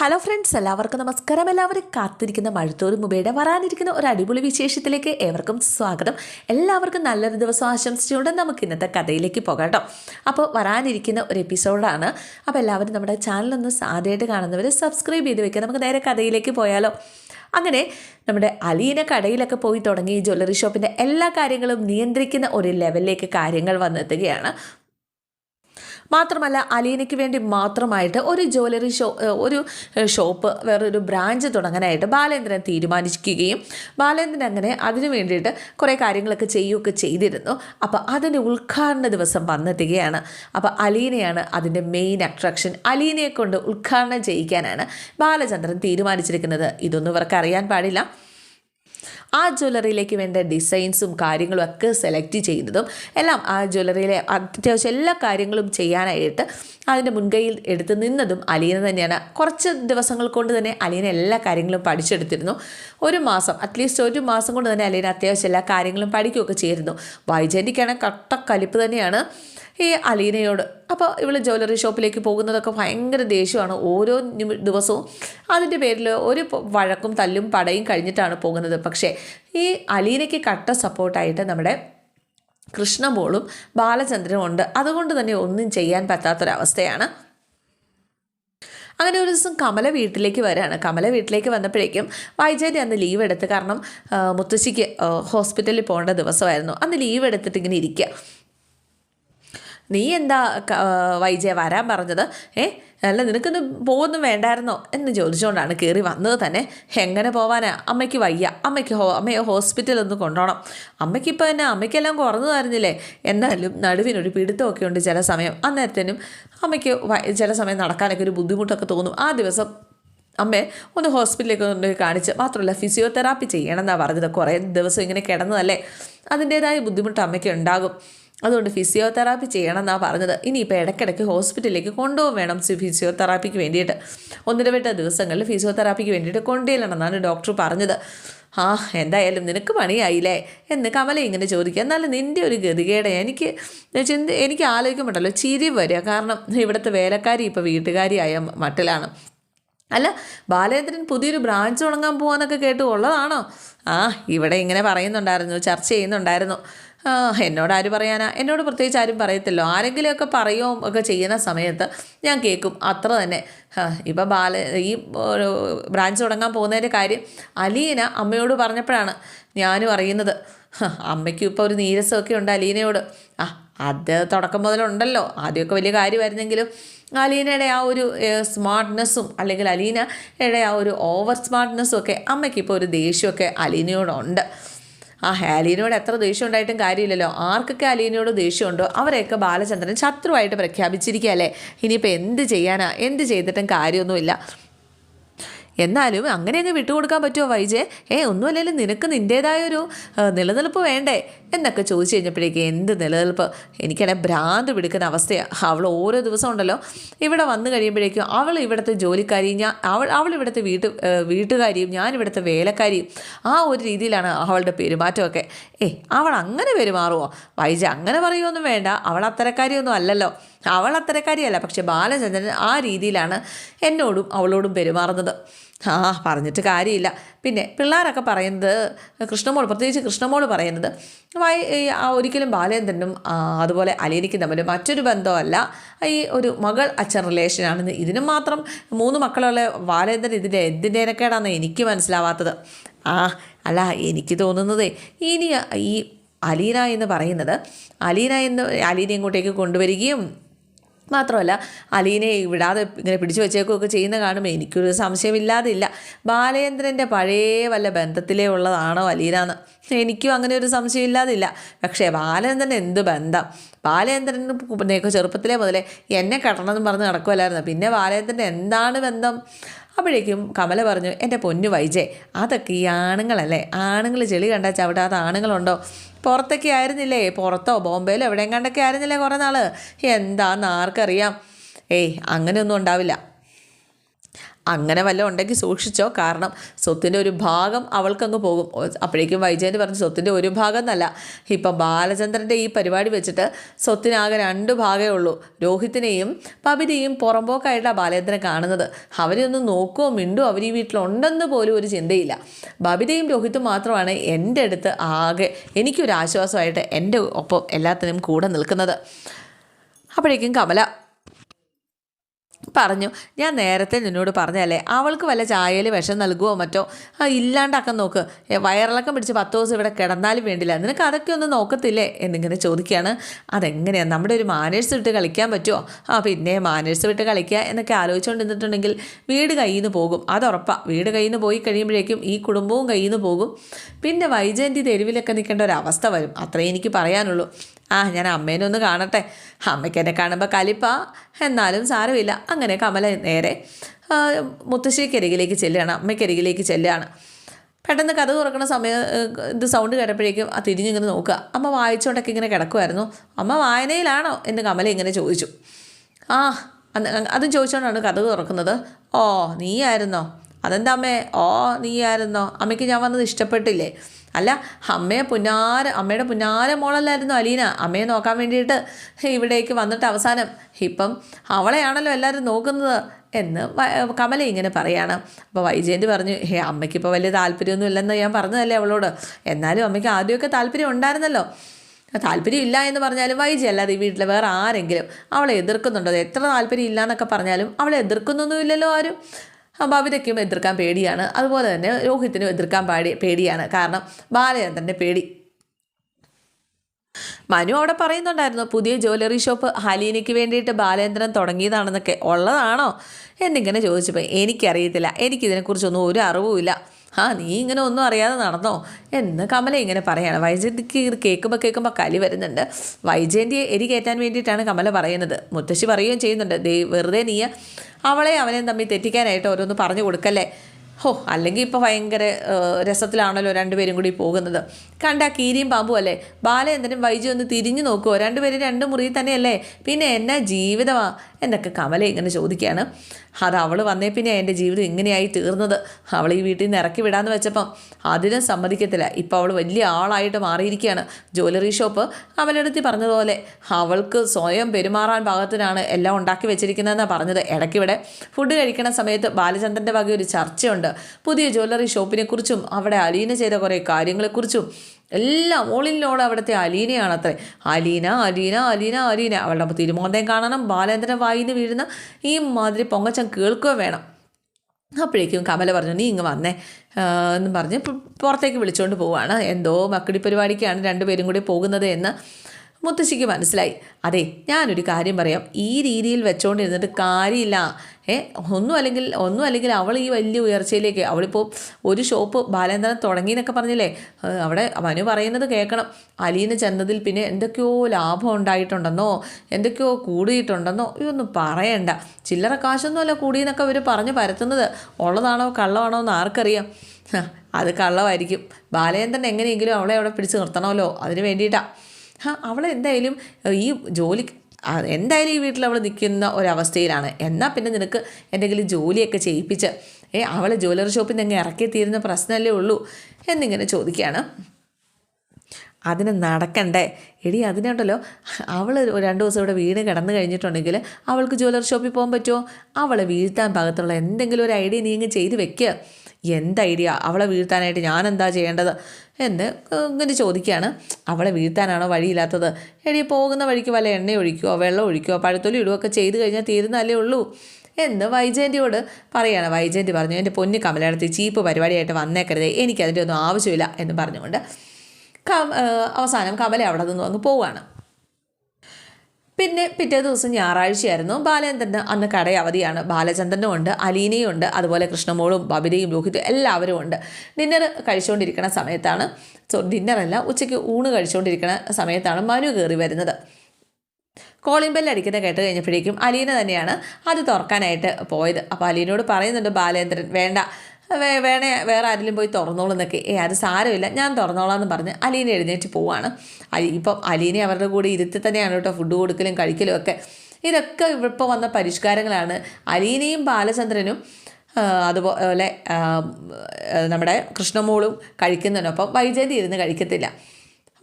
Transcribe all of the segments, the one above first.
Hello friends എല്ലാവർക്കും നമസ്കാരം. എല്ലാവരും കാത്തിരിക്കുന്ന മഴത്തോട് മുബയുടെ വരാനിരിക്കുന്ന ഒരു അടിപൊളി വിശേഷത്തിലേക്ക് ഏവർക്കും സ്വാഗതം. എല്ലാവർക്കും നല്ലൊരു ദിവസം ആശംസിച്ചുകൊണ്ട് നമുക്ക് ഇന്നത്തെ കഥയിലേക്ക് പോകാട്ടോ അപ്പോൾ വരാനിരിക്കുന്ന ഒരു എപ്പിസോഡാണ്. അപ്പോൾ എല്ലാവരും നമ്മുടെ ചാനലൊന്ന് ആദ്യമായിട്ട് കാണുന്നവർ സബ്സ്ക്രൈബ് ചെയ്ത് വെക്കുക. നമുക്ക് നേരെ കഥയിലേക്ക് പോയാലോ. അങ്ങനെ നമ്മുടെ അലീന കടയിലൊക്കെ പോയി തുടങ്ങി ജ്വല്ലറി ഷോപ്പിന്റെ എല്ലാ കാര്യങ്ങളും നിയന്ത്രിക്കുന്ന ഒരു ലെവലിലേക്ക് കാര്യങ്ങൾ വന്നെത്തുകയാണ്. മാത്രമല്ല അലീനയ്ക്ക് വേണ്ടി മാത്രമായിട്ട് ഒരു ജ്വല്ലറി ഷോ ഒരു ഷോപ്പ് വേറൊരു ബ്രാഞ്ച് തുടങ്ങാനായിട്ട് ബാലേന്ദ്രൻ തീരുമാനിക്കുകയും ബാലേന്ദ്രൻ അങ്ങനെ അതിനു വേണ്ടിയിട്ട് കുറേ കാര്യങ്ങളൊക്കെ ചെയ്യുകയൊക്കെ ചെയ്തിരുന്നു. അപ്പോൾ അതിന്റെ ഉദ്ഘാടന ദിവസം വന്നെത്തുകയാണ്. അപ്പോൾ അലീനയാണ് അതിന്റെ മെയിൻ അട്രാക്ഷൻ. അലീനയെ കൊണ്ട് ഉദ്ഘാടനം ചെയ്യിക്കാനാണ് ബാലചന്ദ്രൻ തീരുമാനിച്ചിരിക്കുന്നത്. ഇതൊന്നും ഇവർക്ക് അറിയാൻ പാടില്ല. ആ ജ്വല്ലറിയിലേക്ക് വേണ്ട ഡിസൈൻസും കാര്യങ്ങളും ഒക്കെ സെലക്ട് ചെയ്യുന്നതും എല്ലാം ആ ജ്വല്ലറിയിലെ അത്യാവശ്യം എല്ലാ കാര്യങ്ങളും ചെയ്യാനായിട്ട് അതിന്റെ മുൻകൈയിൽ എടുത്ത് നിന്നതും അലീന തന്നെയാണ്. കുറച്ച് ദിവസങ്ങൾ കൊണ്ട് തന്നെ അലീന എല്ലാ കാര്യങ്ങളും പഠിച്ചെടുത്തിരുന്നു. ഒരു മാസം അറ്റ്ലീസ്റ്റ് ഒരു മാസം കൊണ്ട് തന്നെ അലീന അത്യാവശ്യം എല്ലാ കാര്യങ്ങളും പഠിക്കുകയൊക്കെ ചെയ്തിരുന്നു. വൈജന്റിക്കാണ് കട്ട കലിപ്പ് തന്നെയാണ്. ഈ അലീനയോട്. അപ്പോൾ ഇവൾ ജ്വല്ലറി ഷോപ്പിലേക്ക് പോകുന്നതൊക്കെ ഭയങ്കര ദേഷ്യമാണ്. ഓരോ ദിവസവും അതിന്റെ പേരിൽ ഒരു വഴക്കും തല്ലും പടയും കഴിഞ്ഞിട്ടാണ് പോകുന്നത്. പക്ഷേ ഈ അലീനയ്ക്ക് കട്ട സപ്പോർട്ടായിട്ട് നമ്മുടെ കൃഷ്ണമോളും ബാലചന്ദ്രനും ഉണ്ട്. അതുകൊണ്ട് തന്നെ ഒന്നും ചെയ്യാൻ പറ്റാത്തൊരവസ്ഥയാണ്. അങ്ങനെ ഒരു ദിവസം കമല വീട്ടിലേക്ക് വരികയാണ് കമല വീട്ടിലേക്ക് വന്നപ്പോഴേക്കും വൈജയന്തി അന്ന് ലീവ് എടുത്ത് കാരണം മുത്തശ്ശിക്ക് ഹോസ്പിറ്റലിൽ പോകേണ്ട ദിവസമായിരുന്നു. അന്ന് ലീവ് എടുത്തിട്ട് ഇങ്ങനെ ഇരിക്കുക. നീ എന്താ വൈജയ വരാൻ പറഞ്ഞത്? ഏ അല്ല നിനക്കൊന്ന് പോകുന്നും വേണ്ടായിരുന്നോ? എന്ന് ചോദിച്ചുകൊണ്ടാണ് കയറി വന്നത് തന്നെ. എങ്ങനെ പോവാനാ? അമ്മയ്ക്ക് വയ്യ. അമ്മയ്ക്ക് ഹോ അമ്മയെ ഹോസ്പിറ്റലിൽ ഒന്ന് കൊണ്ടുപോകണം അമ്മയ്ക്ക് ഇപ്പോൾ തന്നെ അമ്മയ്ക്കെല്ലാം കുറഞ്ഞു തരുന്നില്ലേ? എന്നാലും നടുവിനൊരു പിടുത്തമൊക്കെ ഉണ്ട് ചില സമയം. അന്നേരത്തേനും അമ്മയ്ക്ക് ചില സമയം നടക്കാനൊക്കെ ഒരു ബുദ്ധിമുട്ടൊക്കെ തോന്നും. ആ ദിവസം അമ്മയെ ഒന്ന് ഹോസ്പിറ്റലിലേക്ക് കൊണ്ടുപോയി കാണിച്ച് മാത്രമല്ല ഫിസിയോതെറാപ്പി ചെയ്യണമെന്നാണ് പറഞ്ഞത്. കുറേ ദിവസം ഇങ്ങനെ കിടന്നതല്ലേ? അതിന്റേതായ ബുദ്ധിമുട്ട് അമ്മയ്ക്ക് ഉണ്ടാകും. അതുകൊണ്ട് ഫിസിയോതെറാപ്പി ചെയ്യണമെന്നാണ് പറഞ്ഞത്. ഇനിയിപ്പോൾ ഇടയ്ക്കിടയ്ക്ക് ഹോസ്പിറ്റലിലേക്ക് കൊണ്ടുപോകും വേണം ഫിസിയോതെറാപ്പിക്ക് വേണ്ടിയിട്ട്. ഒന്നിടവിട്ട ദിവസങ്ങളിൽ ഫിസിയോതെറാപ്പിക്ക് വേണ്ടിയിട്ട് കൊണ്ടുചെല്ലണമെന്നാണ് ഡോക്ടർ പറഞ്ഞത്. ആ എന്തായാലും നിനക്ക് പണിയായില്ലേ? എന്ന് കമല ഇങ്ങനെ ചോദിക്കുക. എന്നാലും നിന്റെ ഒരു ഗതികേട എനിക്ക് ചിന്ത എനിക്ക് ആലോചിക്കുമ്പോണ്ടല്ലോ ചിരി വരിക. കാരണം ഇവിടുത്തെ വേലക്കാരി ഇപ്പോൾ വീട്ടുകാരിയായ മട്ടിലാണ്. അല്ല ബാലേന്ദ്രൻ പുതിയൊരു ബ്രാഞ്ച് തുടങ്ങാൻ പോകാനൊക്കെ കേട്ടു ഉള്ളതാണോ? ആ ഇവിടെ ഇങ്ങനെ പറയുന്നുണ്ടായിരുന്നു ചർച്ച ചെയ്യുന്നുണ്ടായിരുന്നു. എന്നോട് ആര് പറയാനാ? എന്നോട് പ്രത്യേകിച്ച് ആരും പറയത്തില്ലോ. ആരെങ്കിലുമൊക്കെ പറയോ ഒക്കെ ചെയ്യുന്ന സമയത്ത് ഞാൻ കേൾക്കും. അത്ര തന്നെ. ഇപ്പം ബാല ഈ ബ്രാഞ്ച് തുടങ്ങാൻ പോകുന്നതിന്റെ കാര്യം അലീന അമ്മയോട് പറഞ്ഞപ്പോഴാണ് ഞാനും അറിയുന്നത്. അമ്മയ്ക്കും ഇപ്പോൾ ഒരു നീരസമൊക്കെ ഉണ്ട് അലീനയോട്. ആ അത് തുടക്കം മുതലുണ്ടല്ലോ. ആദ്യമൊക്കെ വലിയ കാര്യമായിരുന്നെങ്കിലും അലീനയുടെ ആ ഒരു സ്മാർട്ട്നെസ്സും അല്ലെങ്കിൽ അലീനയുടെ ആ ഒരു ഓവർ സ്മാർട്ട്നെസ്സും ഒക്കെ അമ്മയ്ക്ക് ഇപ്പോൾ ഒരു ദേഷ്യമൊക്കെ അലീനയോടുണ്ട്. ആ ഹാലീനോട് എത്ര ദേഷ്യം ഉണ്ടായിട്ടും കാര്യമില്ലല്ലോ. ആർക്കൊക്കെ അലീനയോട് ദേഷ്യമുണ്ടോ? അവരെയൊക്കെ ബാലചന്ദ്രൻ ശത്രുവായിട്ട് പ്രഖ്യാപിച്ചിരിക്കുകയല്ലേ? ഇനിയിപ്പോൾ എന്ത് ചെയ്യാനാ? എന്ത് ചെയ്തിട്ടും കാര്യമൊന്നുമില്ല. എന്നാലും അങ്ങനെ അങ്ങ് വിട്ടുകൊടുക്കാൻ പറ്റുമോ വൈജെ? ഏ ഒന്നുമല്ലെങ്കിലും നിനക്ക് നിന്റേതായൊരു നിലനിൽപ്പ് വേണ്ടേ? എന്നൊക്കെ ചോദിച്ചു കഴിഞ്ഞപ്പോഴേക്ക് എന്ത് നിലനിൽപ്പ്? എനിക്കാണെ ഭ്രാന്ത് പിടിക്കുന്ന അവസ്ഥയാണ് അവൾ ഓരോ ദിവസം ഉണ്ടല്ലോ. ഇവിടെ വന്നു കഴിയുമ്പോഴേക്കും അവൾ ഇവിടുത്തെ ജോലിക്കാരിയും ഞാൻ അവൾ അവൾ ഇവിടുത്തെ വീട്ട് വീട്ടുകാരിയും ഞാൻ ഇവിടുത്തെ വേലക്കാരിയും ആ ഒരു രീതിയിലാണ് അവളുടെ പെരുമാറ്റമൊക്കെ. ഏ അവൾ അങ്ങനെ പെരുമാറുമോ വൈജ അങ്ങനെ പറയുമൊന്നും വേണ്ട. അവൾ അത്തരക്കാരിയൊന്നും അല്ലല്ലോ. അവൾ അത്തരക്കാരിയല്ല. പക്ഷെ ബാലചന്ദ്രൻ ആ രീതിയിലാണ് എന്നോടും അവളോടും പെരുമാറുന്നത്. ആ പറഞ്ഞിട്ട് കാര്യമില്ല. പിന്നെ പിള്ളേരൊക്കെ പറയുന്നത് കൃഷ്ണമോൾ പ്രത്യേകിച്ച് കൃഷ്ണമോൾ പറയുന്നത് വൈ ഒരിക്കലും ബാലേന്ദ്രനും അതുപോലെ അലീനിക്കും തമ്മിൽ മറ്റൊരു ബന്ധമല്ല. ഈ ഒരു മകൾ അച്ഛൻ റിലേഷനാണെന്ന് ഇതിനും മാത്രം മൂന്ന് മക്കളുള്ള ബാലേന്ദ്രൻ ഇതിന്റെ എന്തിന്റെനക്കേടാന്ന് എനിക്ക് മനസ്സിലാവാത്തത്. ആ അല്ല എനിക്ക് തോന്നുന്നതേ ഇനി ഈ അലീന എന്ന് പറയുന്നത് അലീന എന്ന് അലീന ഇങ്ങോട്ടേക്ക് കൊണ്ടുവരികയും മാത്രമല്ല അലീനെ വിടാതെ ഇങ്ങനെ പിടിച്ചു വെച്ചേക്കുകയൊക്കെ ചെയ്യുന്ന കാണുമ്പോൾ എനിക്കൊരു സംശയമില്ലാതില്ല. ബാലേന്ദ്രന്റെ പഴയ വല്ല ബന്ധത്തിലേ ഉള്ളതാണോ അലീന എന്ന് എനിക്കും അങ്ങനെ ഒരു സംശയമില്ലാതില്ല. പക്ഷേ ബാലേന്ദ്രൻ എന്ത് ബന്ധം? ബാലേന്ദ്രൻ ചെറുപ്പത്തിലേ മുതലേ എന്നെ കെട്ടണമെന്ന് പറഞ്ഞ് നടക്കുമല്ലായിരുന്നു പിന്നെ ബാലേന്ദ്രന്റെ എന്താണ് ബന്ധം? അപ്പോഴേക്കും കമല പറഞ്ഞു എന്റെ പൊന്നു വൈജേ അതൊക്കെ ഈ ആണുങ്ങളല്ലേ? ആണുങ്ങൾ ചെളി കണ്ടാൽ ചവിടാത്ത ആണുങ്ങളുണ്ടോ? പുറത്തൊക്കെ ആയിരുന്നില്ലേ? പുറത്തോ? ബോംബെയിലോ? എവിടെയും കണ്ടൊക്കെ ആയിരുന്നില്ലേ കുറേ നാൾ എന്താന്ന് ആർക്കറിയാം. ഏയ് അങ്ങനെയൊന്നും ഉണ്ടാവില്ല. അങ്ങനെ വല്ലതും ഉണ്ടെങ്കിൽ സൂക്ഷിച്ചോ. കാരണം സ്വത്തിന്റെ ഒരു ഭാഗം അവൾക്കങ്ങ് പോകും. അപ്പോഴേക്കും വൈജയന്തി പറഞ്ഞു സ്വത്തിന്റെ ഒരു ഭാഗം എന്നല്ല ഇപ്പം ബാലചന്ദ്രന്റെ ഈ പരിപാടി വെച്ചിട്ട് സ്വത്തിനാകെ രണ്ട് ഭാഗമേ ഉള്ളൂ. രോഹിത്തിനെയും പബിനെയും പുറമ്പോക്കായിട്ടാണ് ബാലേന്ദ്രൻ കാണുന്നത്. അവരെ നോക്കുമോ മിണ്ടോ അവർ ഈ വീട്ടിലുണ്ടെന്ന് പോലും ഒരു ചിന്തയില്ല. ബബിതയും രോഹിത്തും മാത്രമാണ് എന്റെ അടുത്ത് ആകെ എനിക്കൊരു ആശ്വാസമായിട്ട് എന്റെ ഒപ്പം എല്ലാത്തിനും കൂടെ നിൽക്കുന്നത്. അപ്പോഴേക്കും കമല പറഞ്ഞു. ഞാൻ നേരത്തെ നിന്നോട് പറഞ്ഞല്ലേ അവൾക്ക് വല്ല ചായയിൽ വിഷം നൽകുമോ മറ്റോ? ആ ഇല്ലാണ്ടാക്കാൻ നോക്ക്. വയറിളക്കം പിടിച്ച് പത്ത് ദിവസം ഇവിടെ കിടന്നാലും വേണ്ടില്ല. നിനക്ക് അതൊക്കെ ഒന്ന് നോക്കത്തില്ലേ? എന്നിങ്ങനെ ചോദിക്കുകയാണ്. അതെങ്ങനെയാണ് നമ്മുടെ ഒരു മാനേഴ്സ് വിട്ട് കളിക്കാൻ പറ്റുമോ ആ പിന്നെ മാനേഴ്സ് വിട്ട് കളിക്കുക എന്നൊക്കെ ആലോചിച്ചുകൊണ്ട് നിന്നിട്ടുണ്ടെങ്കിൽ വീട് കയ്യിൽ നിന്ന് പോകും. അതുറപ്പാണ് വീട് കയ്യിൽ നിന്ന് പോയി കഴിയുമ്പോഴേക്കും ഈ കുടുംബവും കയ്യിൽ നിന്ന് പോകും. പിന്നെ വൈജയന്തി തെരുവിലൊക്കെ നിൽക്കേണ്ട ഒരു അവസ്ഥ വരും. അത്രേ എനിക്ക് പറയാനുള്ളൂ. ആ ഞാൻ അമ്മേനെ ഒന്ന് കാണട്ടെ. അമ്മയ്ക്ക് എന്നെ കാണുമ്പോൾ കലിപ്പ. എന്നാലും സാരമില്ല. അങ്ങനെ കമല നേരെ മുത്തശ്ശിക്കരികിലേക്ക് ചെല്ലുകയാണ്. അമ്മയ്ക്കരികിലേക്ക് ചെല്ലുകയാണ്. പെട്ടെന്ന് കഥ തുറക്കുന്ന സമയം ഇത് സൗണ്ട് കേട്ടപ്പോഴേക്കും ആ തിരിഞ്ഞിങ്ങനെ നോക്കുക. അമ്മ വായിച്ചുകൊണ്ടൊക്കെ ഇങ്ങനെ കിടക്കുമായിരുന്നു അമ്മ വായനയിലാണോ എന്ന് കമല ഇങ്ങനെ ചോദിച്ചു. ആ അതും ചോദിച്ചുകൊണ്ടാണ് കഥ തുറക്കുന്നത്. ഓ നീയായിരുന്നോ? അതെന്താ അമ്മേ? ഓ നീയായിരുന്നോ? അമ്മയ്ക്ക് ഞാൻ വന്നത് ഇഷ്ടപ്പെട്ടില്ലേ? അല്ല അമ്മയെ പുനാര അമ്മയുടെ പുനാര മോളല്ലായിരുന്നു അലീന. അമ്മയെ നോക്കാൻ വേണ്ടിയിട്ട് ഇവിടേക്ക് വന്നിട്ട് അവസാനം ഇപ്പം അവളെയാണല്ലോ എല്ലാവരും നോക്കുന്നത് എന്ന് കമല ഇങ്ങനെ പറയാണ്. അപ്പോൾ വൈജയന്തി പറഞ്ഞു ഹേ അമ്മയ്ക്ക് ഇപ്പോൾ വലിയ താല്പര്യമൊന്നും ഇല്ലെന്ന് ഞാൻ പറഞ്ഞതല്ലേ അവളോട്. എന്നാലും അമ്മയ്ക്ക് ആദ്യമൊക്കെ താല്പര്യം ഉണ്ടായിരുന്നല്ലോ. താല്പര്യം ഇല്ല എന്ന് പറഞ്ഞാലും വൈജി അല്ലാതെ ഈ വീട്ടിൽ വേറെ ആരെങ്കിലും അവളെ എതിർക്കുന്നുണ്ടോ? എത്ര താല്പര്യം ഇല്ല എന്നൊക്കെ പറഞ്ഞാലും അവളെ എതിർക്കുന്നൊന്നുമില്ലല്ലോ ആരും. ആ ബബിതയ്ക്കും എതിർക്കാൻ പേടിയാണ്. അതുപോലെ തന്നെ രോഹിത്തിനും എതിർക്കാൻ പാടി പേടിയാണ്. കാരണം ബാലചന്ദ്രന്റെ പേടി. മനു അവിടെ പറയുന്നുണ്ടായിരുന്നു പുതിയ ജ്വല്ലറി ഷോപ്പ് ഹലീനയ്ക്ക് വേണ്ടിയിട്ട് ബാലേന്ദ്രൻ തുടങ്ങിയതാണെന്നൊക്കെ ഉള്ളതാണോ? എന്നിങ്ങനെ ചോദിച്ചപ്പോൾ എനിക്കറിയത്തില്ല. എനിക്കിതിനെക്കുറിച്ചൊന്നും ഒരു അറിവുമില്ല. ആ നീ ഇങ്ങനെ ഒന്നും അറിയാതെ നടന്നോ? എന്ന് കമല ഇങ്ങനെ പറയാണ്. വൈജയന്തിക്ക് ഇത് കേൾക്കുമ്പോൾ കേൾക്കുമ്പോൾ കലി വരുന്നുണ്ട്. വൈജയന്തിയെ എരി കയറ്റാൻ വേണ്ടിയിട്ടാണ് കമല പറയുന്നത്. മുത്തശ്ശി പറയുകയും ചെയ്യുന്നുണ്ട്. ദേ വെറുതെ നീ അവളെ അവനെ തമ്മിൽ തെറ്റിക്കാനായിട്ട് ഓരോന്ന് പറഞ്ഞു കൊടുക്കല്ലേ? ഹോ അല്ലെങ്കിൽ ഇപ്പോൾ ഭയങ്കര രസത്തിലാണല്ലോ രണ്ടുപേരും കൂടി പോകുന്നത്. കണ്ട കീരിയും പാമ്പും അല്ലേ? ബാലചന്ദ്രനും വൈജു ഒന്ന് തിരിഞ്ഞു നോക്കുമോ രണ്ടുപേരും രണ്ട് മുറിയിൽ തന്നെയല്ലേ? പിന്നെ എന്നാ ജീവിതമാ? എന്നൊക്കെ കമല ഇങ്ങനെ ചോദിക്കുകയാണ്. അത് അവൾ വന്നേ പിന്നെ എന്റെ ജീവിതം ഇങ്ങനെയായി തീർന്നത്. അവൾ ഈ വീട്ടിൽ നിന്ന് ഇറക്കി വിടാമെന്ന് വെച്ചപ്പം അതിനും സമ്മതിക്കത്തില്ല. ഇപ്പോൾ അവൾ വലിയ ആളായിട്ട് മാറിയിരിക്കുകയാണ് ജ്വല്ലറി ഷോപ്പ്. അവളെടുത്തി പറഞ്ഞതുപോലെ അവൾക്ക് സ്വയം പെരുമാറാൻ പാകത്തിനാണ് എല്ലാം ഉണ്ടാക്കി വെച്ചിരിക്കുന്നതെന്നാണ് പറഞ്ഞത്. ഇടയ്ക്കിവിടെ ഫുഡ് കഴിക്കണ സമയത്ത് ബാലചന്ദ്രന്റെ വക ഒരു ചർച്ചയുണ്ട്. പുതിയ ജ്വല്ലറി ഷോപ്പിനെക്കുറിച്ചും അവിടെ അലീന ചെയ്ത കുറേ കാര്യങ്ങളെക്കുറിച്ചും എല്ലാം ഓളിനോട് അവിടുത്തെ അലീനയാണ് അലീനയാണത്രേ. അലീന അലീന അലീന അലീന. അവളുടെ തിരുമോന്തയും കാണണം ബാലേന്ദ്രൻ വായിന്ന് വീഴുന്ന ഈ മാതിരി പൊങ്ങച്ചം കേൾക്കുക വേണം. അപ്പോഴേക്കും കമല പറഞ്ഞു നീ ഇങ്ങ് വന്നേ. എന്നും പറഞ്ഞ് പുറത്തേക്ക് വിളിച്ചുകൊണ്ട് പോവുകയാണ് എന്തോ മക്കടി പരിപാടിക്കാണ് രണ്ടുപേരും കൂടി പോകുന്നത് എന്ന് മുത്തശ്ശിക്ക് മനസ്സിലായി. അതെ ഞാനൊരു കാര്യം പറയാം. ഈ രീതിയിൽ വെച്ചുകൊണ്ടിരുന്നിട്ട് കാര്യമില്ല. ഏ ഒന്നും അല്ലെങ്കിൽ ഒന്നും അല്ലെങ്കിൽ അവൾ ഈ വലിയ ഉയർച്ചയിലേക്ക് അവളിപ്പോൾ ഒരു ഷോപ്പ് ബാലേന്ദ്രൻ തുടങ്ങി എന്നൊക്കെ പറഞ്ഞില്ലേ അവിടെ മനു പറയുന്നത് കേൾക്കണം. അലീന ചെന്നതിൽ പിന്നെ എന്തൊക്കെയോ ലാഭം ഉണ്ടായിട്ടുണ്ടെന്നോ എന്തൊക്കെയോ കൂടിയിട്ടുണ്ടെന്നോ ഇതൊന്നും പറയണ്ട. ചില്ലറ കാശൊന്നുമല്ല കൂടിയെന്നൊക്കെ അവർ പറഞ്ഞു പരത്തുന്നത്. ഉള്ളതാണോ കള്ളമാണോ എന്ന് ആർക്കറിയാം. അത് കള്ളമായിരിക്കും. ബാലേന്ദ്രൻ എങ്ങനെയെങ്കിലും അവളെ അവിടെ പിടിച്ച് നിർത്തണമല്ലോ. അതിന് വേണ്ടിയിട്ടാണ് അവൾ എന്തായാലും ഈ ജോലി എന്തായാലും ഈ വീട്ടിൽ അവൾ നിൽക്കുന്ന ഒരവസ്ഥയിലാണ്. എന്നാൽ പിന്നെ നിനക്ക് എന്തെങ്കിലും ജോലിയൊക്കെ ചെയ്യിപ്പിച്ച് ഏ അവളെ ജ്വല്ലറി ഷോപ്പിൽ നിന്ന് ഇറക്കി തീരുന്ന പ്രശ്നമല്ലേ ഉള്ളൂ? എന്നിങ്ങനെ ചോദിക്കുകയാണ്. അതിന് നടക്കണ്ടേ? എടി അതിനുണ്ടല്ലോ. അവൾ രണ്ട് ദിവസം ഇവിടെ വീണ് കിടന്നു കഴിഞ്ഞിട്ടുണ്ടെങ്കിൽ അവൾക്ക് ജ്വല്ലറി ഷോപ്പിൽ പോകാൻ പറ്റുമോ? അവളെ വീഴ്ത്താൻ ഭാഗത്തുള്ള എന്തെങ്കിലും ഒരു ഐഡിയ നീ ഇങ്ങ് ചെയ്ത് വെക്കുക എന്ത് ഐഡിയ അവളെ വീഴ്ത്താനായിട്ട് ഞാൻ എന്താ ചെയ്യേണ്ടത്? എന്ന് ഇങ്ങനെ ചോദിക്കുകയാണ് അവളെ വീഴ്ത്താനാണോ വഴിയില്ലാത്തത്? എടി പോകുന്ന വഴിക്ക് വല്ല എണ്ണ ഒഴിക്കുകയോ വെള്ളം ഒഴിക്കുകയോ പഴത്തൊലി ഇടുകയൊക്കെ ചെയ്തു കഴിഞ്ഞാൽ തീരുന്നല്ലേ ഉള്ളൂ? എന്ന് വൈജയന്തിയോട് പറയാണ്. വൈജയന്തി പറഞ്ഞു എന്റെ പൊന്നു കമലടത്ത് ചീപ്പ് പരിപാടിയായിട്ട് വന്നേക്കരുത്. എനിക്കതിന്റെ ഒന്നും ആവശ്യമില്ല എന്ന് പറഞ്ഞുകൊണ്ട് അവസാനം കമല അവിടെ നിന്ന് അങ്ങ് പോവുകയാണ് പിന്നെ പിറ്റേ ദിവസം ഞായറാഴ്ചയായിരുന്നു ബാലചന്ദ്രന് അന്ന് കട അവധിയാണ് ബാലചന്ദ്രനും ഉണ്ട് അലീനയും ഉണ്ട് അതുപോലെ കൃഷ്ണമോളും ബബിതയും ലോഹിതും എല്ലാവരും ഉണ്ട്. ഡിന്നർ കഴിച്ചുകൊണ്ടിരിക്കുന്ന സമയത്താണ് സോ ഡിന്നറല്ല ഉച്ചയ്ക്ക് ഊണ് കഴിച്ചുകൊണ്ടിരിക്കുന്ന സമയത്താണ് മനു കയറി വരുന്നത്. കോളിംഗ് ബെല്ല് അടിക്കുന്ന കേട്ട് കഴിഞ്ഞപ്പോഴേക്കും അലീന തന്നെയാണ് അത് തുറക്കാനായിട്ട് പോയത്. അപ്പോൾ അലീനോട് പറയുന്നുണ്ട് ബാലേന്ദ്രൻ വേണ്ട വേണേ വേറെ ആരെങ്കിലും പോയി തുറന്നോളൂ എന്നൊക്കെ. ഏ അത് സാരമില്ല. ഞാൻ തുറന്നോളാം എന്ന് പറഞ്ഞ് അലീന എഴുന്നേറ്റ് പോവാണ്. അലി ഇപ്പം അലീനെ അവരുടെ കൂടെ ഇരുത്തി തന്നെയാണ് കേട്ടോ ഫുഡ് കൊടുക്കലും കഴിക്കലും ഒക്കെ. ഇതൊക്കെ ഇപ്പോൾ വന്ന പരിഷ്കാരങ്ങളാണ്. അലീനയും ബാലചന്ദ്രനും അതുപോലെ നമ്മുടെ കൃഷ്ണമോളും കഴിക്കുന്നതിനൊപ്പം വൈജയന്തി ഇരുന്ന് കഴിക്കത്തില്ല.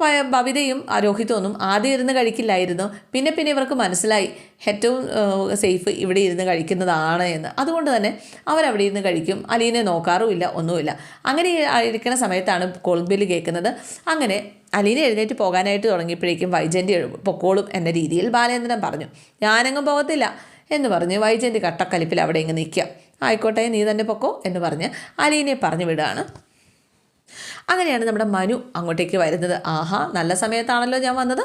വ- അരോഹിതമൊന്നും ആദ്യം ഇരുന്ന് കഴിക്കില്ലായിരുന്നു. പിന്നെ പിന്നെ ഇവർക്ക് മനസ്സിലായി ഏറ്റവും സേഫ് ഇവിടെ ഇരുന്ന് കഴിക്കുന്നതാണ് എന്ന്. അതുകൊണ്ട് തന്നെ അവരവിടെ ഇരുന്ന് കഴിക്കും. അലീനെ നോക്കാറുമില്ല ഒന്നുമില്ല. അങ്ങനെ ഇരിക്കുന്ന സമയത്താണ് കോളിംഗ് ബെല്ല് കേൾക്കുന്നത്. അങ്ങനെ അലീന എഴുന്നേറ്റ് പോകാനായിട്ട് തുടങ്ങിയപ്പോഴേക്കും വൈജന്റെ പൊക്കോളും എന്ന രീതിയിൽ ബാലേന്ദ്രൻ പറഞ്ഞു ഞാനെങ്ങും പോകത്തില്ല എന്ന് പറഞ്ഞ് വൈജന്റെ കട്ടക്കലിപ്പിൽ അവിടെ ഇങ്ങ് നിൽക്കുക. ആയിക്കോട്ടെ നീ തന്നെ പൊക്കോ എന്ന് പറഞ്ഞ് അലീനെ പറഞ്ഞു വിടുകയാണ്. അങ്ങനെയാണ് നമ്മുടെ മനു അങ്ങോട്ടേക്ക് വരുന്നത്. ആഹാ നല്ല സമയത്താണല്ലോ ഞാൻ വന്നത്.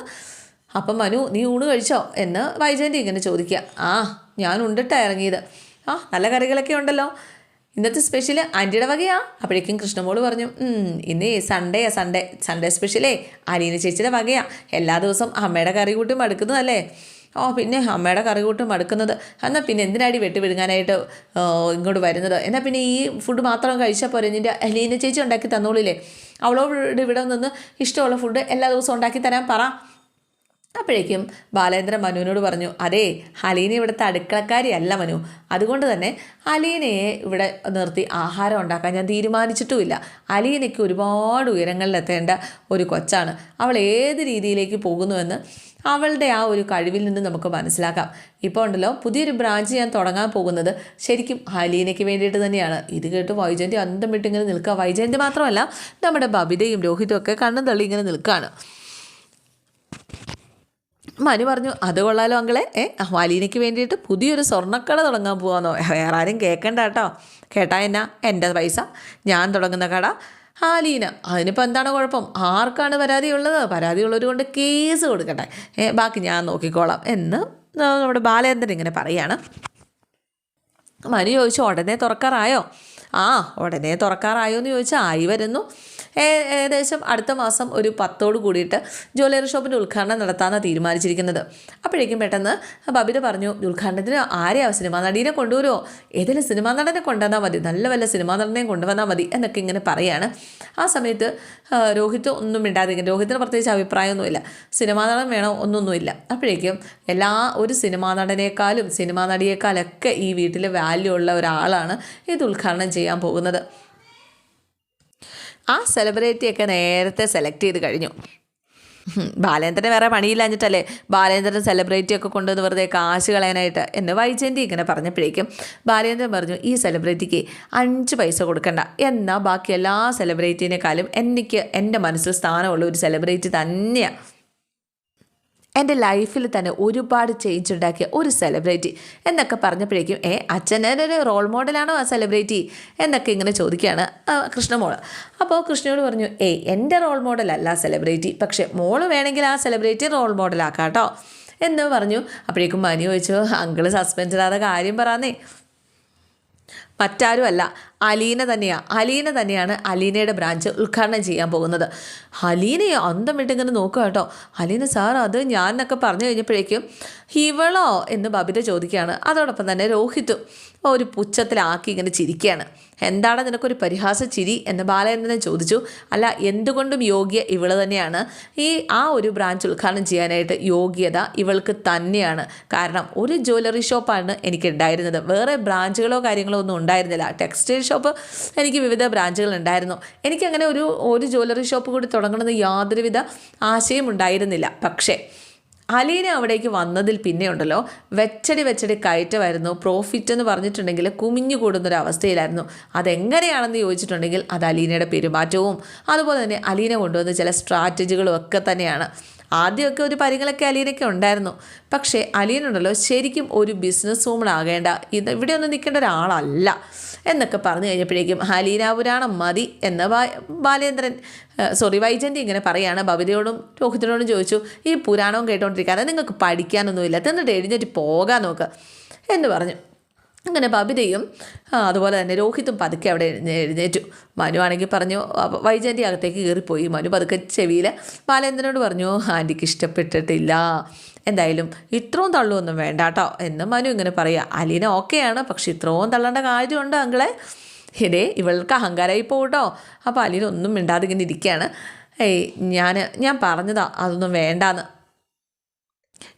അപ്പം മനു നീ ഊണ് കഴിച്ചോ? എന്ന് വൈജയന്തി ഇങ്ങനെ ചോദിക്കുക. ആ ഞാൻ ഉണ്ടിട്ടാ ഇറങ്ങിയത്. ആ നല്ല കറികളൊക്കെ ഉണ്ടല്ലോ. ഇന്നത്തെ സ്പെഷ്യൽ ആന്റിയുടെ വകയാ. അപ്പോഴേക്കും കൃഷ്ണമോൾ പറഞ്ഞു ഇന്ന് സൺഡേ സൺഡേ സൺഡേ സ്പെഷ്യലേ അലീന ചേച്ചിയുടെ വകയാ. എല്ലാ ദിവസവും അമ്മയുടെ കറി കൂട്ടി മടുക്കുന്നതല്ലേ? ഓ പിന്നെ അമ്മയുടെ കറി കൂട്ട് മടുക്കുന്നത്. എന്നാൽ പിന്നെ എന്തിനാടി വെട്ടി വിഴുങ്ങാനായിട്ട് ഇങ്ങോട്ട് വരുന്നത്? എന്നാൽ പിന്നെ ഈ ഫുഡ് മാത്രം കഴിച്ചാൽ പോരെ നിന്റെ അലീന ചേച്ചി ഉണ്ടാക്കി തന്നോളില്ലേ? അവളോട് ഇവിടെ നിന്ന് ഇഷ്ടമുള്ള ഫുഡ് എല്ലാ ദിവസവും ഉണ്ടാക്കി തരാൻ പറ. അപ്പോഴേക്കും ബാലേന്ദ്രൻ മനുവിനോട് പറഞ്ഞു അതേ ഹലീന ഇവിടുത്തെ അടുക്കളക്കാരിയല്ല മനു. അതുകൊണ്ട് തന്നെ അലീനയെ ഇവിടെ നിർത്തി ആഹാരം ഉണ്ടാക്കാൻ ഞാൻ തീരുമാനിച്ചിട്ടുമില്ല. അലീനയ്ക്ക് ഒരുപാട് ഉയരങ്ങളിലെത്തേണ്ട ഒരു കൊച്ചാണ്. അവൾ ഏത് രീതിയിലേക്ക് പോകുന്നുവെന്ന് അവളുടെ ആ ഒരു കഴിവിൽ നിന്ന് നമുക്ക് മനസ്സിലാക്കാം. ഇപ്പോൾ ഉണ്ടല്ലോ പുതിയൊരു ബ്രാഞ്ച് ഞാൻ തുടങ്ങാൻ പോകുന്നത് ശരിക്കും ഹലീനയ്ക്ക് വേണ്ടിയിട്ട് തന്നെയാണ്. ഇത് കേട്ട് വൈജയന്തി അന്തം വിട്ടിങ്ങനെ നിൽക്കുക. വൈജയന്തി മാത്രമല്ല നമ്മുടെ ബബിതയും രോഹിതും ഒക്കെ കണ്ണും തള്ളി ഇങ്ങനെ നിൽക്കുകയാണ് മനു പറഞ്ഞു അത് കൊള്ളാലോ അങ്കളെ. ഏ വാലീനയ്ക്ക് വേണ്ടിയിട്ട് പുതിയൊരു സ്വർണക്കട തുടങ്ങാൻ പോവാന്നോ. വേറെ ആരും കേൾക്കണ്ട കേട്ടോ. കേട്ടാ എന്നാ? എന്റെ പൈസ. ഞാൻ തുടങ്ങുന്ന കട ഹാലീന അതിനിപ്പോൾ എന്താണ് കുഴപ്പം? ആർക്കാണ് പരാതി ഉള്ളത് പരാതി ഉള്ളവർ കൊണ്ട് കേസ് കൊടുക്കട്ടെ. ബാക്കി ഞാൻ നോക്കിക്കോളാം. എന്ന് നമ്മുടെ ബാലേന്ദ്രൻ ഇങ്ങനെ പറയാണ്. മനു ചോദിച്ചു ഉടനെ തുറക്കാറായോ? ആ ഉടനെ തുറക്കാറായോ എന്ന് ചോദിച്ചാൽ ആയി വരുന്നു. ഏകദേശം അടുത്ത മാസം ഒരു പത്തോട് കൂടിയിട്ട് ജ്വല്ലറി ഷോപ്പിന്റെ ഉദ്ഘാടനം നടത്താമെന്നാണ് തീരുമാനിച്ചിരിക്കുന്നത്. അപ്പോഴേക്കും പെട്ടെന്ന് ബബിത പറഞ്ഞു ഉദ്ഘാടനത്തിന് ആരെയാവും സിനിമാ നടീനെ കൊണ്ടുവരുമോ ഏതെങ്കിലും സിനിമാ നടനെ കൊണ്ടുവന്നാൽ മതി. നല്ല വല്ല സിനിമാ നടനെയും കൊണ്ടുവന്നാൽ മതി എന്നൊക്കെ ഇങ്ങനെ പറയാണ്. ആ സമയത്ത് രോഹിത് ഒന്നും മിണ്ടാതിരിക്കും രോഹിത്തിന് പ്രത്യേകിച്ച് അഭിപ്രായമൊന്നുമില്ല. സിനിമാ നടൻ വേണോ? ഒന്നൊന്നുമില്ല. അപ്പോഴേക്കും എല്ലാ ഒരു സിനിമാ നടനേക്കാളും സിനിമാ നടിയേക്കാളൊക്കെ ഈ വീട്ടിൽ വാല്യൂ ഉള്ള ഒരാളാണ് ഇത് ഉദ്ഘാടനം ചെയ്യാൻ പോകുന്നത്. ആ സെലിബ്രിറ്റിയൊക്കെ നേരത്തെ സെലക്ട് ചെയ്ത് കഴിഞ്ഞു. ബാലേന്ദ്രന് വേറെ പണിയില്ലാഞ്ഞിട്ടല്ലേ ബാലേന്ദ്രൻ സെലിബ്രിറ്റിയൊക്കെ കൊണ്ടുവന്ന് വെറുതെ കാശ് കളയാനായിട്ട്. എന്ന് വൈജയന്തി ഇങ്ങനെ പറഞ്ഞപ്പോഴേക്കും ബാലേന്ദ്രൻ പറഞ്ഞു ഈ സെലിബ്രിറ്റിക്ക് അഞ്ച് പൈസ കൊടുക്കണ്ട. എന്നാൽ ബാക്കി എല്ലാ സെലിബ്രിറ്റീനേക്കാളും എനിക്ക് എന്റെ മനസ്സിൽ സ്ഥാനമുള്ള ഒരു സെലിബ്രിറ്റി തന്നെയാണ് എന്റെ ലൈഫിൽ തന്നെ ഒരുപാട് ചേഞ്ച് ഉണ്ടാക്കിയ ഒരു സെലിബ്രിറ്റി എന്നൊക്കെ പറഞ്ഞപ്പോഴേക്കും ഏ അച്ഛന്റെ ഒരു റോൾ മോഡലാണോ ആ സെലിബ്രിറ്റി എന്നൊക്കെ ഇങ്ങനെ ചോദിക്കുകയാണ് കൃഷ്ണമോൾ അപ്പോൾ കൃഷ്ണയോട് പറഞ്ഞു ഏ എന്റെ റോൾ മോഡലല്ല സെലിബ്രിറ്റി പക്ഷേ മോൾ വേണമെങ്കിൽ ആ സെലിബ്രിറ്റി റോൾ മോഡലാക്കാം കേട്ടോ എന്ന് പറഞ്ഞു. അപ്പോഴേക്കും മനു ചോദിച്ചു അങ്കിൾ സസ്പെൻഡ് കാര്യം പറയാന്നേ മറ്റാരുമല്ല അലീന തന്നെയാണ് അലീന തന്നെയാണ് അലീനയുടെ ബ്രാഞ്ച് ഉദ്ഘാടനം ചെയ്യാൻ പോകുന്നത്. അലീനയെ അന്തം വിട്ടിങ്ങനെ നോക്കുക കേട്ടോ. അലീന സാർ അത് ഞാൻ എന്നൊക്കെ പറഞ്ഞു കഴിഞ്ഞപ്പോഴേക്കും ഇവളോ? എന്ന് ബബിത ചോദിക്കുകയാണ്. അതോടൊപ്പം തന്നെ രോഹിത്തും ഒരു പുച്ഛത്തിലാക്കി ഇങ്ങനെ ചിരിക്കുകയാണ്. എന്താണ് നിനക്കൊരു പരിഹാസ ചിരി? എന്ന് ബാലചന്ദ്രനെ ചോദിച്ചു. അല്ല എന്തുകൊണ്ടും യോഗ്യ ഇവൾ തന്നെയാണ്. ഈ ആ ഒരു ബ്രാഞ്ച് ഉദ്ഘാടനം ചെയ്യാനായിട്ട് യോഗ്യത ഇവൾക്ക് തന്നെയാണ്. കാരണം ഒരു ജ്വല്ലറി ഷോപ്പാണ് എനിക്ക് ഉണ്ടായിരുന്നത് വേറെ ബ്രാഞ്ചുകളോ കാര്യങ്ങളോ ഒന്നും ഉണ്ടായിരുന്നില്ല. ടെക്സ്റ്റൈൽ ഷോപ്പ് എനിക്ക് വിവിധ ബ്രാഞ്ചുകൾ ഉണ്ടായിരുന്നു. എനിക്കങ്ങനെ ഒരു ഒരു ജ്വല്ലറി ഷോപ്പ് കൂടി തുടങ്ങണമെന്ന് യാതൊരുവിധ ആശയം ഉണ്ടായിരുന്നില്ല. പക്ഷേ അലീന അവിടേക്ക് വന്നതിൽ പിന്നെ ഉണ്ടല്ലോ വെച്ചടി വെച്ചടി കയറ്റമായിരുന്നു. പ്രോഫിറ്റ് എന്ന് പറഞ്ഞിട്ടുണ്ടെങ്കിൽ കുമിഞ്ഞു കൂടുന്നൊരു അവസ്ഥയിലായിരുന്നു. അതെങ്ങനെയാണെന്ന് ചോദിച്ചിട്ടുണ്ടെങ്കിൽ അത് അലീനയുടെ പെരുമാറ്റവും അതുപോലെ തന്നെ അലീന കൊണ്ടുവന്ന ചില സ്ട്രാറ്റജികളും ഒക്കെ തന്നെയാണ്. ആദ്യമൊക്കെ ഒരു പരിങ്ങളൊക്കെ അലീനൊക്കെ ഉണ്ടായിരുന്നു. പക്ഷേ അലീനുണ്ടല്ലോ ശരിക്കും ഒരു ബിസിനസ് വുമൺ ആകേണ്ട ഇത് ഇവിടെ ഒന്നും നിൽക്കേണ്ട ഒരാളല്ല എന്നൊക്കെ പറഞ്ഞു കഴിഞ്ഞപ്പോഴേക്കും ഹലീന പുരാണം മതി എന്ന ബാലേന്ദ്രൻ സോറി വൈജന്തി ഇങ്ങനെ പറയാണ്. ബബിതയോടും രോഹിത്തിനോടും ചോദിച്ചു ഈ പുരാണവും കേട്ടോണ്ടിരിക്കാതെ നിങ്ങൾക്ക് പഠിക്കാനൊന്നുമില്ല എന്നിട്ട് എഴുന്നേറ്റ് പോകാൻ നോക്കുക എന്ന് പറഞ്ഞു. അങ്ങനെ ബബിതയും അതുപോലെ തന്നെ രോഹിത്തും പതുക്കെ അവിടെ എഴുന്നേ- എഴുന്നേറ്റു. മനു ആണെങ്കിൽ പറഞ്ഞു വൈജയന്റെ അകത്തേക്ക് കയറിപ്പോയി. മനു പതുക്കെ ചെവിയിൽ ബാലേന്ദ്രനോട് പറഞ്ഞു ആന്റിക്ക് ഇഷ്ടപ്പെട്ടിട്ടില്ല. എന്തായാലും ഇത്രയും തള്ളുമൊന്നും വേണ്ട കേട്ടോ എന്ന് മനു ഇങ്ങനെ പറയുക അലീന ഓക്കെയാണ് പക്ഷെ ഇത്രയും തള്ളേണ്ട കാര്യമുണ്ട് അങ്ങളെ ഇതേ ഇവൾക്ക് അഹങ്കാരമായി പോകട്ടോ അപ്പോൾ അലീന ഒന്നും മിണ്ടാതെ ഇങ്ങനെ ഇരിക്കുകയാണ് ഏയ് ഞാൻ ഞാൻ പറഞ്ഞതാ അതൊന്നും വേണ്ടാന്ന്.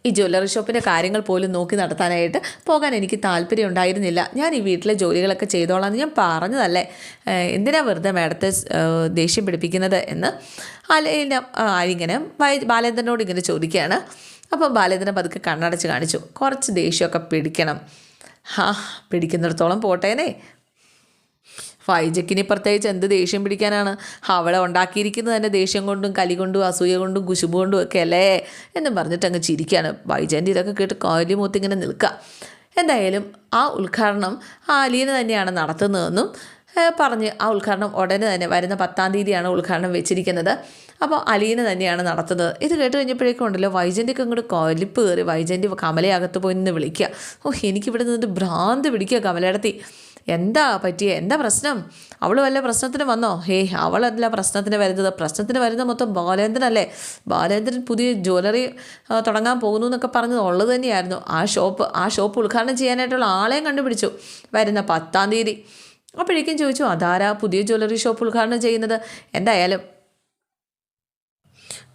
ഈ ജ്വല്ലറി ഷോപ്പിന്റെ കാര്യങ്ങൾ പോലും നോക്കി നടത്താനായിട്ട് പോകാൻ എനിക്ക് താല്പര്യം ഉണ്ടായിരുന്നില്ല ഞാൻ ഈ വീട്ടിലെ ജോലികളൊക്കെ ചെയ്തോളാം എന്ന് ഞാൻ പറഞ്ഞതല്ലേ? എന്തിനാ വെറുതെ മാഡത്തെ ദേഷ്യം പിടിപ്പിക്കുന്നത് എന്ന്? അലീന ഇങ്ങനെ ബാലേന്ദ്രനോട് ഇങ്ങനെ ചോദിക്കുകയാണ്. അപ്പം ബാലേന്ദ്രൻ പതുക്കെ കണ്ണടച്ച് കാണിച്ചു. കുറച്ച് ദേഷ്യമൊക്കെ പിടിക്കണം. ഹാ പിടിക്കുന്നിടത്തോളം പോട്ടേനെ. ഫൈജക്കിനി പ്രത്യേകിച്ച് എന്ത് ദേഷ്യം പിടിക്കാനാണ്? അവളെ ഉണ്ടാക്കിയിരിക്കുന്നത് തന്നെ ദേഷ്യം കൊണ്ടും കലി കൊണ്ടും അസൂയ കൊണ്ടും കുശുബ് കൊണ്ടും ഒക്കെ അല്ലേ? എന്നും പറഞ്ഞിട്ട് അങ്ങ് ചിരിക്കുകയാണ് വൈജന്റെ ഇതൊക്കെ കേട്ട് കാലിമൂത്ത് ഇങ്ങനെ നിൽക്കുക. എന്തായാലും ആ ഉദ്ഘാടനം ആലീന തന്നെയാണ് നടത്തുന്നതെന്നും പറഞ്ഞ് ആ ഉദ്ഘാടനം ഉടനെ തന്നെ വരുന്ന പത്താം തീയതിയാണ് ഉദ്ഘാടനം വെച്ചിരിക്കുന്നത്. അപ്പോൾ അലീന തന്നെയാണ് നടത്തുന്നത്. ഇത് കേട്ട് കഴിഞ്ഞപ്പോഴേക്കും ഉണ്ടല്ലോ വൈജന്റെയൊക്കെ അങ്ങോട്ട് കൊലിപ്പ് കയറി വൈജന്റെ കമലയകത്ത് പോയി നിന്ന് വിളിക്കുക. ഓ എനിക്കിവിടെ നിന്നിട്ട് ഭ്രാന്ത് പിടിക്കുക കമലയിടത്തി. എന്താ പറ്റിയ? എന്താ പ്രശ്നം? അവൾ വല്ല പ്രശ്നത്തിന് വന്നോ? ഹേ അവളല്ല പ്രശ്നത്തിന് വരുന്നത്. പ്രശ്നത്തിന് വരുന്നത് മൊത്തം ബാലേന്ദ്രനല്ലേ? ബാലേന്ദ്രൻ പുതിയ ജ്വല്ലറി തുടങ്ങാൻ പോകുന്നു എന്നൊക്കെ പറഞ്ഞത് ഉള്ളത് തന്നെയായിരുന്നു. ആ ഷോപ്പ് ആ ഷോപ്പ് ഉദ്ഘാടനം ചെയ്യാനായിട്ടുള്ള ആളെയും കണ്ടുപിടിച്ചു. വരുന്ന പത്താം തീയതി. അപ്പോഴേക്കും ചോദിച്ചു അതാരാ പുതിയ ജ്വല്ലറി ഷോപ്പ് ഉദ്ഘാടനം ചെയ്യുന്നത്? എന്തായാലും.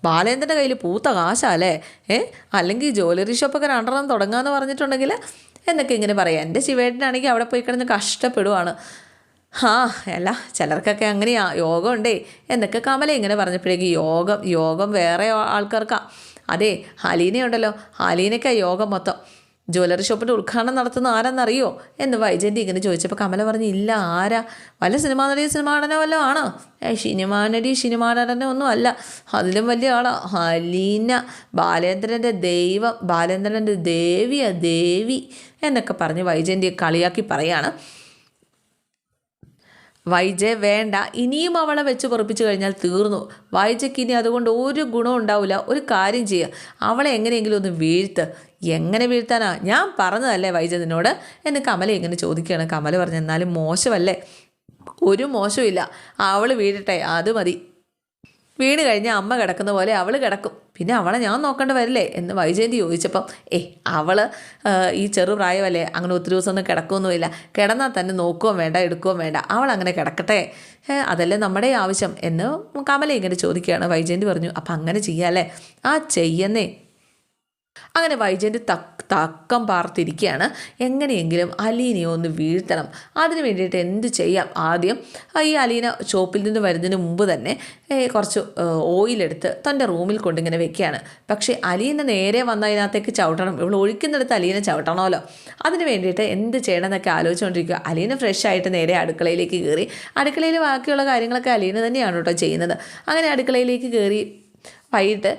ബാലേന്ദ്രന്റെ കയ്യിൽ പൂത്ത കാശാല്ലേ ഏ അല്ലെങ്കിൽ ജ്വല്ലറി ഷോപ്പൊക്കെ രണ്ടെണ്ണം തുടങ്ങാമെന്ന് പറഞ്ഞിട്ടുണ്ടെങ്കിൽ എന്നൊക്കെ ഇങ്ങനെ പറയാം. എന്റെ ശിവേട്ടനാണെങ്കിൽ അവിടെ പോയി കിടന്ന് കഷ്ടപ്പെടുവാണ്. ആ അല്ല ചിലർക്കൊക്കെ അങ്ങനെയാ യോഗം ഉണ്ടേ എന്നൊക്കെ കമല ഇങ്ങനെ പറഞ്ഞപ്പോഴേക്ക് യോഗം യോഗം വേറെ ആൾക്കാർക്കാ. അതെ ഹലീനയുണ്ടല്ലോ ഹലീനയ്ക്കാ യോഗം മൊത്തം. ജ്വല്ലറി ഷോപ്പിന്റെ ഉദ്ഘാടനം നടത്തുന്ന ആരെന്നറിയോ? എന്ന് വൈജയന്തി ഇങ്ങനെ ചോദിച്ചപ്പോൾ കമല പറഞ്ഞു ഇല്ല ആരാ? വല്ല സിനിമാ നടി സിനിമാ നടനോ വല്ലതും ആണോ? ഏ സിനിമാ നടി സിനിമാ നടനോ ഒന്നും അല്ല. അതിലും വലിയ ആളാ. ഹലീന ബാലേന്ദ്രന്റെ ദൈവം ബാലേന്ദ്രന്റെ ദേവിയാ ദേവി എന്നൊക്കെ പറഞ്ഞ് വൈജയന്തിയെ കളിയാക്കി പറയാണ്. വൈജയ് വേണ്ട ഇനിയും അവളെ വെച്ച് പൊറപ്പിച്ചു കഴിഞ്ഞാൽ തീർന്നു. വൈജയ്ക്ക് ഇനി അതുകൊണ്ട് ഒരു ഗുണവും ഉണ്ടാവില്ല ഒരു കാര്യം ചെയ്യുക അവളെ എങ്ങനെയെങ്കിലും ഒന്ന് വീഴ്ത്ത്. എങ്ങനെ വീഴ്ത്താനാ? ഞാൻ പറഞ്ഞതല്ലേ വൈജ നിന്നോട്? എന്ന് കമല ഇങ്ങനെ ചോദിക്കുകയാണ്. കമല പറഞ്ഞു എന്നാലും മോശമല്ലേ? ഒരു മോശമില്ല. അവൾ വീഴട്ടെ അത് മതി. വീണ് കഴിഞ്ഞാൽ അമ്മ കിടക്കുന്ന പോലെ അവൾ കിടക്കും. പിന്നെ അവളെ ഞാൻ നോക്കേണ്ട വരില്ലേ എന്ന് വൈജയന്തി ചോദിച്ചപ്പം ഏ അവൾ ഈ ചെറുപ്രായമല്ലേ അങ്ങനെ ഒത്തിരി ദിവസം ഒന്നും കിടക്കുകയൊന്നുമില്ല കിടന്നാൽ തന്നെ നോക്കുകയും വേണ്ട എടുക്കുകയും വേണ്ട. അവൾ അങ്ങനെ കിടക്കട്ടെ. അതല്ലേ നമ്മുടെ ആവശ്യം? എന്ന് കമല ഇങ്ങനെ ചോദിക്കുകയാണ്. വൈജയന്തി പറഞ്ഞു അപ്പം അങ്ങനെ ചെയ്യാല്ലേ ആ ചെയ്യുന്നേ. അങ്ങനെ വൈജയന്തി തക്ക് തക്കം പാർത്തിരിക്കുകയാണ് എങ്ങനെയെങ്കിലും അലീനയെ ഒന്ന് വീഴ്ത്തണം. അതിന് വേണ്ടിയിട്ട് എന്ത് ചെയ്യാം? ആദ്യം ഈ അലീന ഷോപ്പിൽ നിന്ന് വരുന്നതിന് മുമ്പ് തന്നെ കുറച്ച് ഓയിലെടുത്ത് തന്റെ റൂമിൽ കൊണ്ടിങ്ങനെ വെക്കുകയാണ്. പക്ഷേ അലീന നേരെ വന്ന അതിനകത്തേക്ക് ചവിട്ടണം. ഇവൾ ഒഴിക്കുന്നിടത്ത് അലീന ചവിട്ടണമല്ലോ. അതിന് വേണ്ടിയിട്ട് എന്ത് ചെയ്യണം എന്നൊക്കെ ആലോചിച്ചുകൊണ്ടിരിക്കുക. അലീന ഫ്രഷ് ആയിട്ട് നേരെ അടുക്കളയിലേക്ക് കയറി അടുക്കളയിൽ ബാക്കിയുള്ള കാര്യങ്ങളൊക്കെ അലീന തന്നെയാണ് കേട്ടോ ചെയ്യുന്നത്. അങ്ങനെ അടുക്കളയിലേക്ക് കയറി വൈകിട്ട്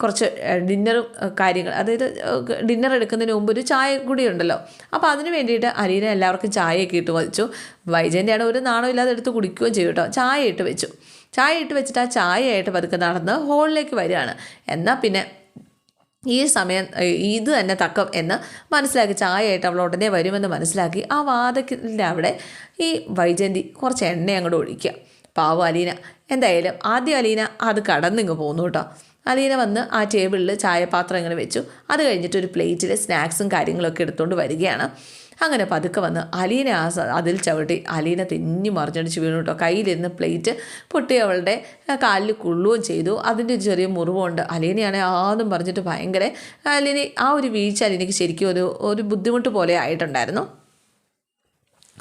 കുറച്ച് ഡിന്നറും കാര്യങ്ങൾ. അതായത് ഡിന്നർ എടുക്കുന്നതിന് മുമ്പ് ഒരു ചായ കൂടി ഉണ്ടല്ലോ. അപ്പോൾ അതിന് വേണ്ടിയിട്ട് അലീന എല്ലാവർക്കും ചായയൊക്കെ ഇട്ട് വെച്ചു. വൈജന്റെ ആണ് ഒരു നാണോ ഇല്ലാതെ എടുത്ത് കുടിക്കുകയും ചെയ്യും കേട്ടോ. ചായ ഇട്ട് വെച്ചു. ചായ ഇട്ട് വെച്ചിട്ട് ആ ചായയായിട്ട് പതുക്കെ നടന്ന് ഹോളിലേക്ക് വരികയാണ്. എന്നാൽ പിന്നെ ഈ സമയം ഇത് തന്നെ തക്കം എന്ന് മനസ്സിലാക്കി ചായയായിട്ട് അവൾ ഉടനെ വരുമെന്ന് മനസ്സിലാക്കി ആ വാതക്കിന്റെ അവിടെ ഈ വൈജന്തി കുറച്ച് എണ്ണ അങ്ങോട്ട് ഒഴിക്കുക. പാവ അലീന. എന്തായാലും ആദ്യം അലീന അത് കടന്നിങ്ങ് പോന്നു കേട്ടോ. അലീന വന്ന് ആ ടേബിളിൽ ചായപാത്രം ഇങ്ങനെ വെച്ചു. അത് കഴിഞ്ഞിട്ട് ഒരു പ്ലേറ്റിൽ സ്നാക്സും കാര്യങ്ങളൊക്കെ എടുത്തുകൊണ്ട് വരികയാണ്. അങ്ങനെ പതുക്കെ വന്ന് അലീന ആ അതിൽ ചവിട്ടി അലീന തെന്നി മറിഞ്ഞടിച്ച് വീണു കേട്ടോ. കയ്യിലിരുന്ന് പ്ലേറ്റ് പൊട്ടി അവളുടെ കാലിൽ കൊള്ളുകയും ചെയ്തു. അതിന്റെ ചെറിയ മുറിവുണ്ട്. അലീനയാണെങ്കിൽ ആദ്യം പറഞ്ഞിട്ട് ഭയങ്കര അലീന ആ ഒരു വീഴ്ച അലീനയ്ക്ക് ശരിക്കും ഒരു ഒരു ബുദ്ധിമുട്ട് പോലെ ആയിട്ടുണ്ടായിരുന്നു.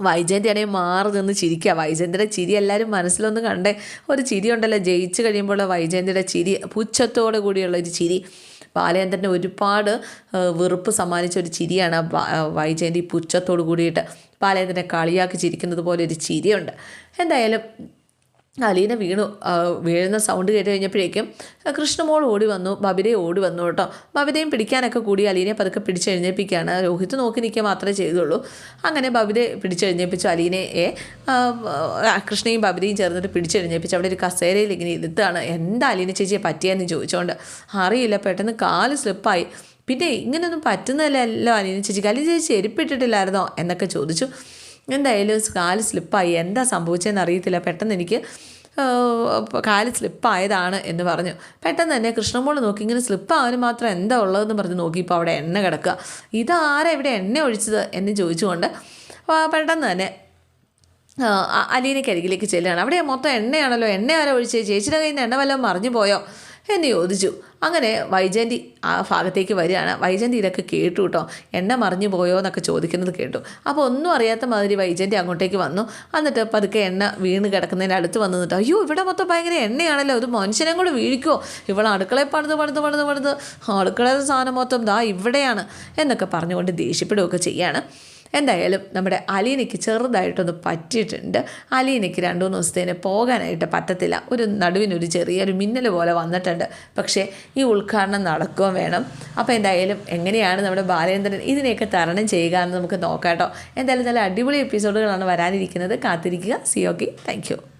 വൈജയന്റെ ആണെങ്കിൽ മാറി നിന്ന് ചിരിക്കുക വൈജയന്തിയുടെ ചിരി എല്ലാവരും മനസ്സിലൊന്ന് കണ്ടേ. ഒരു ചിരി ഉണ്ടല്ലോ ജയിച്ച് കഴിയുമ്പോൾ വൈജയന്തിയുടെ ചിരി പുച്ഛത്തോടു കൂടിയുള്ള ഒരു ചിരി. ബാലചന്ദ്രന്റെ ഒരുപാട് വെറുപ്പ് സമ്മാനിച്ച ഒരു ചിരിയാണ് വൈജയന്തി പുച്ഛത്തോടു കൂടിയിട്ട് ബാലചന്ദ്രനെ കളിയാക്കി ചിരിക്കുന്നത് പോലെ ഒരു ചിരിയുണ്ട്. എന്തായാലും അലീന വീണു വീഴുന്ന സൗണ്ട് കേട്ട് കഴിഞ്ഞപ്പോഴേക്കും കൃഷ്ണമോൾ ഓടി വന്നു ബബിരെ ഓടി വന്നു കേട്ടോ. ബബിതയും പിടിക്കാനൊക്കെ കൂടി അലീനെ പതുക്കെ പിടിച്ചെഴുന്നേൽപ്പിക്കുകയാണ്. രോഹിത് നോക്കി നിൽക്കുക മാത്രമേ ചെയ്തുള്ളൂ. അങ്ങനെ ബബിതയെ പിടിച്ചെഴുന്നേൽപ്പിച്ചു അലീനയെ. കൃഷ്ണയും ബബിതയും ചേർന്നിട്ട് പിടിച്ചെഴുന്നേപ്പിച്ചു അവിടെ ഒരു കസേരയിൽ ഇങ്ങനെ ഇരുത്താണ്. എന്താ അലീന ചേച്ചിയെ പറ്റിയെന്ന് ചോദിച്ചുകൊണ്ട് അറിയില്ല പെട്ടെന്ന് കാൽ സ്ലിപ്പായി പിന്നെ ഇങ്ങനെയൊന്നും പറ്റുന്നതല്ലല്ലോ അലീന ചേച്ചിക്ക് അലീന ചേച്ചി എരിപ്പിട്ടിട്ടില്ലായിരുന്നോ? എന്നൊക്കെ ചോദിച്ചു. എന്തായാലും കാൽ സ്ലിപ്പായി. എന്താ സംഭവിച്ചതെന്ന് അറിയത്തില്ല. പെട്ടെന്ന് എനിക്ക് കാൽ സ്ലിപ്പായതാണ് എന്ന് പറഞ്ഞു. പെട്ടെന്ന് തന്നെ കൃഷ്ണമോൾ നോക്കി. ഇങ്ങനെ സ്ലിപ്പാവാനും മാത്രം എന്താ ഉള്ളതെന്ന് പറഞ്ഞ് നോക്കിയപ്പോൾ അവിടെ എണ്ണ കിടക്കുക. ഇതാരാ ഇവിടെ എണ്ണ ഒഴിച്ചത് എന്ന് ചോദിച്ചുകൊണ്ട് പെട്ടെന്ന് തന്നെ ആ, അ- അലീനയ്ക്ക് അരികിലേക്ക് ചെല്ലുകയാണ്. അവിടെ മൊത്തം എണ്ണയാണല്ലോ. എണ്ണ ആരോ ഒഴിച്ചത്? ചേച്ചിയുടെ കയ്യിൽ നിന്ന് എണ്ണ വല്ലതും മറിഞ്ഞു പോയോ? എന്ന് ചോദിച്ചു. അങ്ങനെ വൈജയന്തി ആ ഭാഗത്തേക്ക് വരികയാണ്. വൈജയന്തി ഇതൊക്കെ കേട്ടു കേട്ടോ. എണ്ണ മറിഞ്ഞു പോയോ എന്നൊക്കെ ചോദിക്കുന്നത് കേട്ടു. അപ്പോൾ ഒന്നും അറിയാത്ത മാതിരി വൈജയന്തി അങ്ങോട്ടേക്ക് വന്നു. എന്നിട്ട് പതുക്കെ എണ്ണ വീണ് കിടക്കുന്നതിന്റെ അടുത്ത് വന്നു നിന്നിട്ട് അയ്യോ ഇവിടെ മൊത്തം ഭയങ്കര എണ്ണയാണല്ലോ. ഒരു മനുഷ്യനെ കൂടെ വീഴിക്കുമോ ഇവൾ അടുക്കളയിൽ പണിത് പണിത് പണിത് പണിത്. അടുക്കളയുടെ സാധനം മൊത്തം ദാ ഇവിടെയാണ് എന്നൊക്കെ പറഞ്ഞുകൊണ്ട് ദേഷ്യപ്പെടുകയൊക്കെ ചെയ്യാണ്. എന്തായാലും നമ്മുടെ അലീനയ്ക്ക് ചെറുതായിട്ടൊന്ന് പറ്റിയിട്ടുണ്ട്. അലീനയ്ക്ക് രണ്ടു മൂന്ന് ദിവസത്തേന് പോകാനായിട്ട് പറ്റത്തില്ല. ഒരു നടുവിനൊരു ചെറിയൊരു മിന്നൽ പോലെ വന്നിട്ടുണ്ട്. പക്ഷേ ഈ ഉദ്ഘാടനം നടക്കുകയും വേണം. അപ്പോൾ എന്തായാലും എങ്ങനെയാണ് നമ്മുടെ ബാലേന്ദ്രൻ ഇതിനെയൊക്കെ തരണം ചെയ്യുക എന്ന് നമുക്ക് നോക്കാം കേട്ടോ. എന്തായാലും നല്ല അടിപൊളി എപ്പിസോഡുകളാണ് വരാനിരിക്കുന്നത്. കാത്തിരിക്കുക. C okay thank